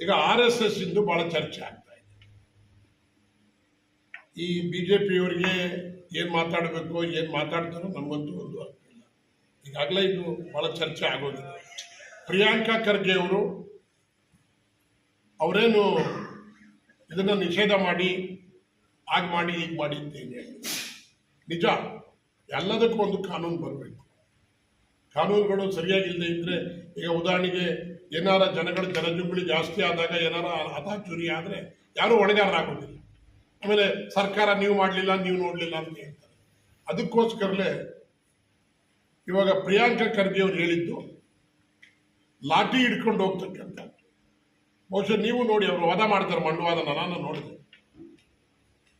ಈಗ R S S ಇಂದು ಬಹಳ ಚರ್ಚೆ ಆಗ್ತಾ ಇದೆ. ಈ ಬಿಜೆಪಿಯವರಿಗೆ ಏನು ಮಾತಾಡಬೇಕು, ಏನು ಮಾತಾಡ್ತಾರೋ ನಮಗಂತೂ ಒಂದು ಇಲ್ಲ. ಈಗಾಗಲೇ ಇದು ಬಹಳ ಚರ್ಚೆ ಆಗೋದಿದೆ ಪ್ರಿಯಾಂಕಾ ಖರ್ಗೆ ಅವರು ಅವರೇನು ಇದನ್ನು ನಿಷೇಧ ಮಾಡಿ ಆಗ ಮಾಡಿ ಈಗ ಮಾಡಿ ಅಂತ ಏನ್ ನಿಜ, ಎಲ್ಲದಕ್ಕೂ ಒಂದು ಕಾನೂನು ಬರಬೇಕು. ಕಾನೂನುಗಳು ಸರಿಯಾಗಿಲ್ಲದೆ ಇದ್ರೆ, ಈಗ ಉದಾಹರಣೆಗೆ ಏನಾರ ಜನಗಳ ಜನಜುಂಬಳಿ ಜಾಸ್ತಿ ಆದಾಗ ಏನಾರ ಹತಾಚುರಿ ಆದರೆ ಯಾರೂ ಹೊಣೆಗಾರರಾಗೋದಿಲ್ಲ ಆಮೇಲೆ ಸರ್ಕಾರ ನೀವು ಮಾಡಲಿಲ್ಲ, ನೀವು ನೋಡಲಿಲ್ಲ ಅಂತ ಹೇಳ್ತಾರೆ. ಅದಕ್ಕೋಸ್ಕರಲೇ ಇವಾಗ ಪ್ರಿಯಾಂಕ ಖರ್ಗೆ ಅವ್ರು ಹೇಳಿದ್ದು, ಲಾಠಿ ಹಿಡ್ಕೊಂಡು ಹೋಗ್ತಕ್ಕಂಥ. ಬಹುಶಃ ನೀವು ನೋಡಿ ಅವರು ವಾದ ಮಾಡ್ತಾರೆ ಮಂಡವಾದನ ನಾನು ನೋಡಿದೆ.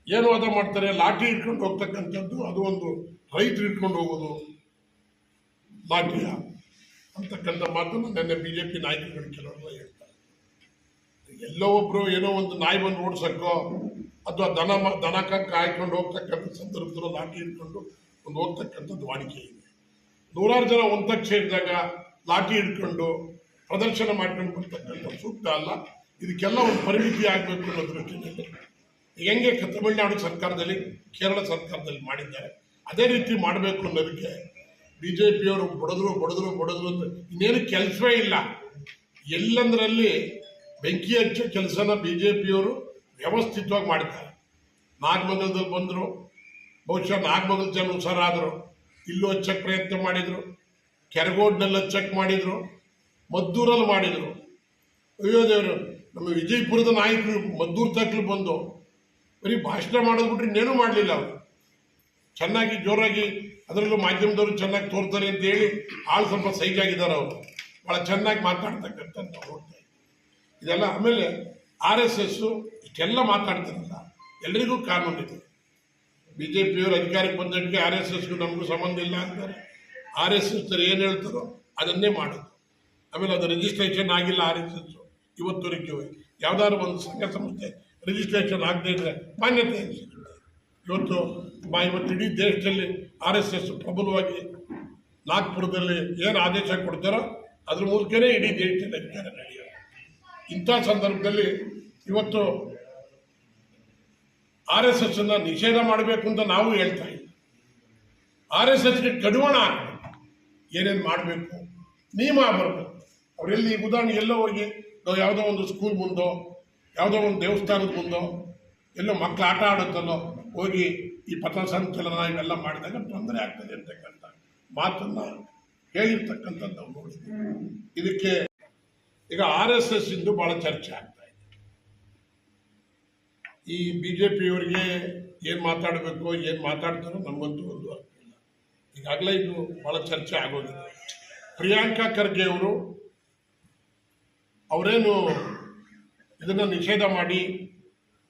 ಏನು ವಾದ ಮಾಡ್ತಾರೆ? ಲಾಠಿ ಹಿಡ್ಕೊಂಡು ಹೋಗ್ತಕ್ಕಂಥದ್ದು, ಅದು ಒಂದು ರೈತರು ಹಿಡ್ಕೊಂಡು ಹೋಗೋದು. ಲಾಠಿಯ ಅಂತಕ್ಕಂಥ ಮಾತನ್ನು ನನ್ನ ಬಿ ಜೆ ಪಿ ನಾಯಕರುಗಳು ಕೆಲವರೆಲ್ಲ ಹೇಳ್ತಾರೆ. ಎಲ್ಲೋ ಒಬ್ಬರು ಏನೋ ಒಂದು ನಾಯಿ ಬಂದು ಓಡಿಸಕ್ಕೋ ಅಥವಾ ದನ ದನ ಕಾಯ್ಕೊಂಡು ಹೋಗ್ತಕ್ಕಂಥ ಸಂದರ್ಭದಲ್ಲೂ ಲಾಠಿ ಹಿಡ್ಕೊಂಡು ಒಂದು ಹೋಗ್ತಕ್ಕಂಥದ್ದು ವಾಡಿಕೆ ಇದೆ. ನೂರಾರು ಜನ ಒಂದಕ್ಕೆ ಸೇರಿದಾಗ ಲಾಠಿ ಹಿಡ್ಕೊಂಡು ಪ್ರದರ್ಶನ ಮಾಡ್ಕೊಂಡು ಬರ್ತಕ್ಕಂಥ ಸೂಕ್ತ ಅಲ್ಲ. ಇದಕ್ಕೆಲ್ಲ ಒಂದು ಪರಿಮಿತಿ ಆಗಬೇಕು ಅನ್ನೋ ದೃಷ್ಟಿಯಲ್ಲಿ ಹೆಂಗೆ ತಮಿಳುನಾಡು ಸರ್ಕಾರದಲ್ಲಿ, ಕೇರಳ ಸರ್ಕಾರದಲ್ಲಿ ಮಾಡಿದ್ದಾರೆ. ಅದೇ ರೀತಿ ಮಾಡಬೇಕು ಅನ್ನೋದಕ್ಕೆ ಬಿ ಜೆ ಪಿಯವರು ಬಡದ್ರು ಬಡದ್ರು ಬಡದ್ರು ಅಂತ ಇನ್ನೇನು ಕೆಲಸವೇ ಇಲ್ಲ. ಎಲ್ಲಂದ್ರಲ್ಲಿ ಬೆಂಕಿ ಹಚ್ಚೋ ಕೆಲಸನ ಬಿ ಜೆ ಪಿಯವರು ವ್ಯವಸ್ಥಿತವಾಗಿ ಮಾಡ್ತಾರೆ. ನಾಗಮಂಗಲದಲ್ಲಿ ಬಂದರು, ಬಹುಶಃ ನಾಗಮಂಗಲ ಜನ ಹುಷಾರಾದರು, ಇಲ್ಲೂ ಹಚ್ಚಕ್ಕೆ ಪ್ರಯತ್ನ ಮಾಡಿದರು, ಕೆರಗೋಡ್ನಲ್ಲಿ ಹಚ್ಚಕ್ಕೆ ಮಾಡಿದರು, ಮದ್ದೂರಲ್ಲಿ ಮಾಡಿದರು. ಅಯ್ಯೋ ದೇವರು, ನಮ್ಮ ವಿಜಯಪುರದ ನಾಯಕರು ಮದ್ದೂರು ತಕ್ಕಲು ಬಂದು ಬರೀ ಭಾಷಣ ಮಾಡೋದು ಬಿಟ್ರೆ ಇನ್ನೇನೂ ಮಾಡಲಿಲ್ಲ ಅವರು. ಚೆನ್ನಾಗಿ ಜೋರಾಗಿ ಅದರಲ್ಲೂ ಮಾಧ್ಯಮದವರು ಚೆನ್ನಾಗಿ ತೋರ್ತಾರೆ ಅಂತ ಹೇಳಿ ಆಳು ಸ್ವಲ್ಪ ಸೈಜ್ ಆಗಿದ್ದಾರೆ ಅವರು. ಭಾಳ ಚೆನ್ನಾಗಿ ಮಾತಾಡ್ತಕ್ಕಂಥ ನಾವು ನೋಡ್ತಾ ಇದ್ದೀವಿ ಇದೆಲ್ಲ ಆಮೇಲೆ ಆರ್ ಎಸ್ ಎಸ್ಸು ಇಷ್ಟೆಲ್ಲ ಮಾತಾಡ್ತಾರಲ್ಲ ಎಲ್ಲರಿಗೂ ಕಾನೂನಿದೆ ಬಿ ಜೆ ಪಿಯವರು ಅಧಿಕಾರಕ್ಕೆ ಬಂದಕ್ಕೆ ಆರ್ ಎಸ್ ಎಸ್ಗೂ ನಮಗೂ ಸಂಬಂಧ ಇಲ್ಲ ಅಂತಾರೆ. ಆರ್ ಎಸ್ ಎಸ್ ಏನು ಹೇಳ್ತಾರೋ ಅದನ್ನೇ ಮಾಡೋದು. ಆಮೇಲೆ ಅದು ರಿಜಿಸ್ಟ್ರೇಷನ್ ಆಗಿಲ್ಲ ಆರ್ ಎಸ್ ಎಸ್ ಹೋಗಿ ಯಾವುದಾದ್ರು ಒಂದು ಸಂಘ ಸಂಸ್ಥೆ ರಿಜಿಸ್ಟ್ರೇಷನ್ ಆಗದೆ ಇದ್ದರೆ ಮಾನ್ಯತೆ ಇವತ್ತು ಬಾ ಇವತ್ತು ಇಡೀ ದೇಶದಲ್ಲಿ ಆರ್ ಎಸ್ ಎಸ್ ಪ್ರಬಲವಾಗಿ ನಾಗ್ಪುರದಲ್ಲಿ ಏನು ಆದೇಶ ಕೊಡ್ತಾರೋ ಅದ್ರ ಮೂಲಕನೇ ಇಡೀ ದೇಶದಲ್ಲಿ ಅಧಿಕಾರ ನಡೆಯೋದು ಇಂಥ ಸಂದರ್ಭದಲ್ಲಿ ಇವತ್ತು ಆರ್ ಎಸ್ ಎಸ್ ಅನ್ನ ನಿಷೇಧ ಮಾಡಬೇಕು ಅಂತ ನಾವು ಹೇಳ್ತಾ ಇದ್ದೀವಿ ಆರ್ ಎಸ್ ಎಸ್ಗೆ ಕಡಿವಾಣ ಹಾಕಬೇಕು. ಏನೇನು ಮಾಡಬೇಕು? ನಿಯಮ ಬರಬೇಕು. ಅವರೆಲ್ಲಿ ಉದಾಹರಣೆ ಎಲ್ಲೋ ಹೋಗಿ, ನಾವು ಯಾವುದೋ ಒಂದು ಸ್ಕೂಲ್ ಮುಂದೋ, ಯಾವುದೋ ಒಂದು ದೇವಸ್ಥಾನದ ಮುಂದೋ, ಎಲ್ಲೋ ಮಕ್ಕಳು ಆಟ ಆಡುತ್ತಲ್ಲೋ ಹೋಗಿ ಈ ಪಥಸಂಚಲನ ಇವೆಲ್ಲ ಮಾಡಿದಾಗ ತೊಂದರೆ ಆಗ್ತದೆ ಅಂತಕ್ಕಂಥ ಮಾತನ್ನ ಹೇಳಿರ್ತಕ್ಕಂಥದ್ದು ನಾವು ಇದಕ್ಕೆ ಈಗ ಆರ್ ಎಸ್ ಎಸ್ ಇಂದು ಬಹಳ ಚರ್ಚೆ ಆಗ್ತಾ ಇದೆ. ಈ ಬಿ ಜೆ ಪಿಯವರಿಗೆ ಏನು ಮಾತಾಡಬೇಕು ಏನು ಮಾತಾಡ್ತಾರೋ ನಮಗಂತೂ ಒಂದು ಅರ್ಥ ಇಲ್ಲ. ಈಗಾಗಲೇ ಇದು ಬಹಳ ಚರ್ಚೆ ಆಗೋದಿಲ್ಲ ಪ್ರಿಯಾಂಕಾ ಖರ್ಗೆ ಅವರು ಅವರೇನು ಇದನ್ನ ನಿಷೇಧ ಮಾಡಿ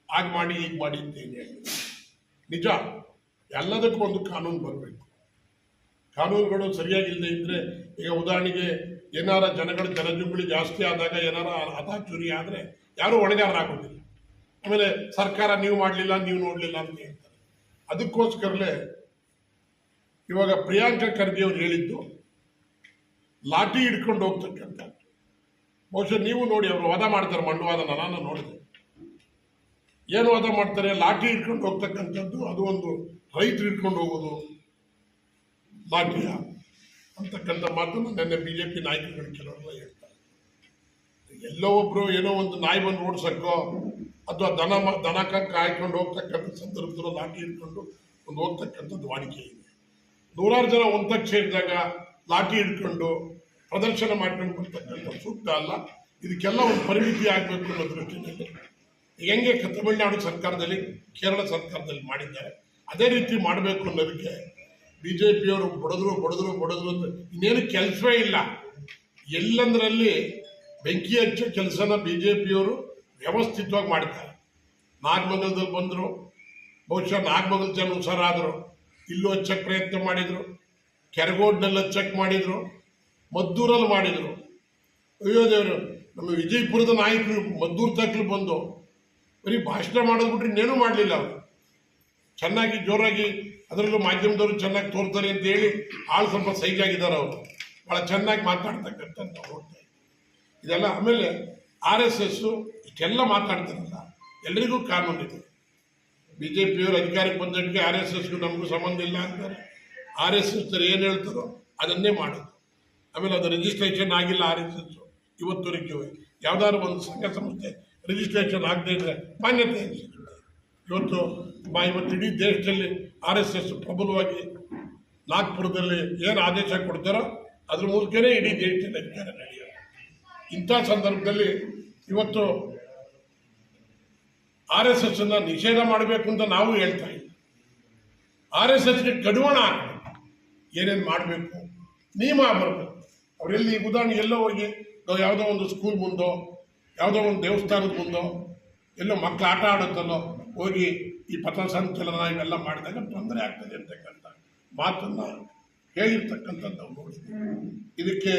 ಆಗ ಮಾಡಿ ಈಗ ಮಾಡಿ ಅಂತ ಏನ್ ಹೇಳಿದ್ರು. ನಿಜ, ಎಲ್ಲದಕ್ಕೂ ಒಂದು ಕಾನೂನು ಬರಬೇಕು. ಕಾನೂನುಗಳು ಸರಿಯಾಗಿಲ್ಲದೆ ಇದ್ರೆ, ಈಗ ಉದಾಹರಣೆಗೆ ಏನಾರ ಜನಗಳು ಜನಜುಂಗುಳಿ ಜಾಸ್ತಿ ಆದಾಗ ಏನಾರ ಹತಾಚುರಿ ಆದರೆ ಯಾರೂ ಹೊಣೆಗಾರರಾಗೋದಿಲ್ಲ ಆಮೇಲೆ ಸರ್ಕಾರ ನೀವು ಮಾಡಲಿಲ್ಲ, ನೀವು ನೋಡಲಿಲ್ಲ ಅಂತ ಹೇಳ್ತಾರೆ. ಅದಕ್ಕೋಸ್ಕರಲೇ ಇವಾಗ ಪ್ರಿಯಾಂಕಾ ಖರ್ಗೆ ಅವ್ರು ಹೇಳಿದ್ದು, ಲಾಠಿ ಹಿಡ್ಕೊಂಡು ಹೋಗ್ತಕ್ಕಂಥ ಬಹುಶಃ ನೀವು ನೋಡಿ, ಅವರು ವಾದ ಮಾಡ್ತಾರೆ ಮಂಡುವಾದ ನಾನು ನೋಡಿದೆ. ಏನು ವಾದ ಮಾಡ್ತಾರೆ? ಲಾಠಿ ಇಟ್ಕೊಂಡು ಹೋಗ್ತಕ್ಕಂಥದ್ದು ಅದು ಒಂದು ರೈತರು ಇಟ್ಕೊಂಡು ಹೋಗೋದು ಲಾಠಿಯ ಅಂತಕ್ಕಂಥ ಮಾತನ್ನು ನೆನ್ನೆ ಬಿ ಜೆ ಪಿ ನಾಯಕರುಗಳು ಕೆಲವರೆಲ್ಲ ಹೇಳ್ತಾರೆ. ಎಲ್ಲೋ ಒಬ್ರು ಏನೋ ಒಂದು ನಾಯಿ ಬಂದು ಓಡಿಸಕ್ಕೋ ಅಥವಾ ದನ ದನ ಕಾಯ್ಕೊಂಡು ಹೋಗ್ತಕ್ಕಂಥ ಸಂದರ್ಭದಲ್ಲೂ ಲಾಠಿ ಇಟ್ಕೊಂಡು ಒಂದು ಹೋಗ್ತಕ್ಕಂಥದ್ದು ವಾಡಿಕೆ ಇದೆ. ನೂರಾರು ಜನ ಒಂದಕ್ಕೆ ಸೇರಿದಾಗ ಲಾಠಿ ಹಿಡ್ಕೊಂಡು ಪ್ರದರ್ಶನ ಮಾಡ್ಕೊಂಡು ಬರ್ತಕ್ಕಂಥ ಸೂಕ್ತ ಅಲ್ಲ. ಇದಕ್ಕೆಲ್ಲ ಒಂದು ಪರಿಮಿತಿ ಆಗಬೇಕು ಅನ್ನೋ ದೃಷ್ಟಿಯಲ್ಲಿ ಹೆಂಗೆ ತಮಿಳುನಾಡು ಸರ್ಕಾರದಲ್ಲಿ, ಕೇರಳ ಸರ್ಕಾರದಲ್ಲಿ ಮಾಡಿದ್ದಾರೆ, ಅದೇ ರೀತಿ ಮಾಡಬೇಕು ಅನ್ನೋದಕ್ಕೆ ಬಿ ಜೆ ಪಿಯವರು ಬಡದ್ರು ಬಡದ್ರು ಬಡದ್ರು ಅಂತ ಇನ್ನೇನು ಕೆಲಸವೇ ಇಲ್ಲ. ಎಲ್ಲಂದ್ರಲ್ಲಿ ಬೆಂಕಿ ಹಚ್ಚೋ ಕೆಲಸನ ಬಿ ಜೆ ಪಿಯವರು ವ್ಯವಸ್ಥಿತವಾಗಿ ಮಾಡ್ತಾರೆ. ನಾಗಮಂಗಲದಲ್ಲಿ ಬಂದರು, ಬಹುಶಃ ನಾಗಮಂಗಲ ಜನ ಹುಷಾರಾದರು ಇಲ್ಲೂ ಹಚ್ಚಕ್ಕೆ ಪ್ರಯತ್ನ ಮಾಡಿದರು, ಕೆರಗೋಡ್ನಲ್ಲಿ ಹಚ್ಚಕ್ಕೆ ಮಾಡಿದರು, ಮದ್ದೂರಲ್ಲಿ ಮಾಡಿದರು. ಅಯ್ಯೋ ದೇವರು, ನಮ್ಮ ವಿಜಯಪುರದ ನಾಯಕರು ಮದ್ದೂರು ತಕ್ಕಲು ಬಂದು ಬರೀ ಭಾಷಣ ಮಾಡೋದು ಬಿಟ್ರೆ ಇನ್ನೇನು ಮಾಡಲಿಲ್ಲ ಅವರು. ಚೆನ್ನಾಗಿ ಜೋರಾಗಿ ಅದರಲ್ಲೂ ಮಾಧ್ಯಮದವರು ಚೆನ್ನಾಗಿ ತೋರ್ತಾರೆ ಅಂತ ಹೇಳಿ ಆಳು ಸ್ವಲ್ಪ ಆಗಿದ್ದಾರೆ ಅವರು. ಭಾಳ ಚೆನ್ನಾಗಿ ಮಾತಾಡ್ತಕ್ಕಂಥ ನೋಡ್ತಾ ಇದೆಲ್ಲ ಆಮೇಲೆ ಆರ್ ಎಸ್ ಎಸ್ಸು ಇಷ್ಟೆಲ್ಲ ಮಾತಾಡ್ತಾರಲ್ಲ ಎಲ್ಲರಿಗೂ ಇದೆ. ಬಿ ಜೆ ಪಿಯವರು ಅಧಿಕಾರಕ್ಕೆ ಬಂದಕ್ಕೆ ಆರ್ ಎಸ್ ಎಸ್ಗೂ ನಮಗೂ ಸಂಬಂಧ ಇಲ್ಲ ಅಂತಾರೆ. ಆರ್ ಎಸ್ ಎಸ್ ಏನು ಹೇಳ್ತಾರೋ ಅದನ್ನೇ ಮಾಡೋದು. ಆಮೇಲೆ ಅದು ರಿಜಿಸ್ಟ್ರೇಷನ್ ಆಗಿಲ್ಲ ಆರ್ ಎಸ್ ಎಸ್ ಇವತ್ತುವರೆಗೆ. ಯಾವುದಾದ್ರು ಒಂದು ಸಂಘ ಸಂಸ್ಥೆ ರಿಜಿಸ್ಟ್ರೇಷನ್ ಆಗದೇ ಇದ್ರೆ ಮಾನ್ಯತೆ ಇವತ್ತು ಮಾ ಇವತ್ತು ಇಡೀ ದೇಶದಲ್ಲಿ ಆರ್ ಎಸ್ ಎಸ್ ಪ್ರಬಲವಾಗಿ ನಾಗ್ಪುರದಲ್ಲಿ ಏನು ಆದೇಶ ಕೊಡ್ತಾರೋ ಅದ್ರ ಮೂಲಕನೇ ಇಡೀ ದೇಶದಲ್ಲಿ ಅಧಿಕಾರ ನಡೆಯೋದು ಇಂಥ ಸಂದರ್ಭದಲ್ಲಿ ಇವತ್ತು ಆರ್ ಎಸ್ ಎಸ್ ಅನ್ನ ನಿಷೇಧ ಮಾಡಬೇಕು ಅಂತ ನಾವು ಹೇಳ್ತಾ ಇದ್ದೀವಿ. ಆರ್ ಎಸ್ ಎಸ್ಗೆ ಕಡಿವಾಣ ಏನೇನು ಮಾಡಬೇಕು? ನಿಯಮ ಬರಬೇಕು. ಅವರೆಲ್ಲಿ ಉದಾಹರಣೆ ಎಲ್ಲೋ ಹೋಗಿ ಯಾವುದೋ ಒಂದು ಸ್ಕೂಲ್ ಮುಂದೋ ಯಾವುದೋ ಒಂದು ದೇವಸ್ಥಾನದ ಮುಂದೋ ಎಲ್ಲೋ ಮಕ್ಕಳು ಆಟ ಆಡುತ್ತಲ್ಲೋ ಹೋಗಿ ಈ ಪಥಸಂಚಲನ ಇವೆಲ್ಲ ಮಾಡಿದಾಗ ತೊಂದರೆ ಆಗ್ತದೆ ಅಂತಕ್ಕಂಥ ಮಾತನ್ನು ಹೇಳಿರ್ತಕ್ಕಂಥದ್ದು ನಾವು ನೋಡಿದ್ದೀವಿ ಇದಕ್ಕೆ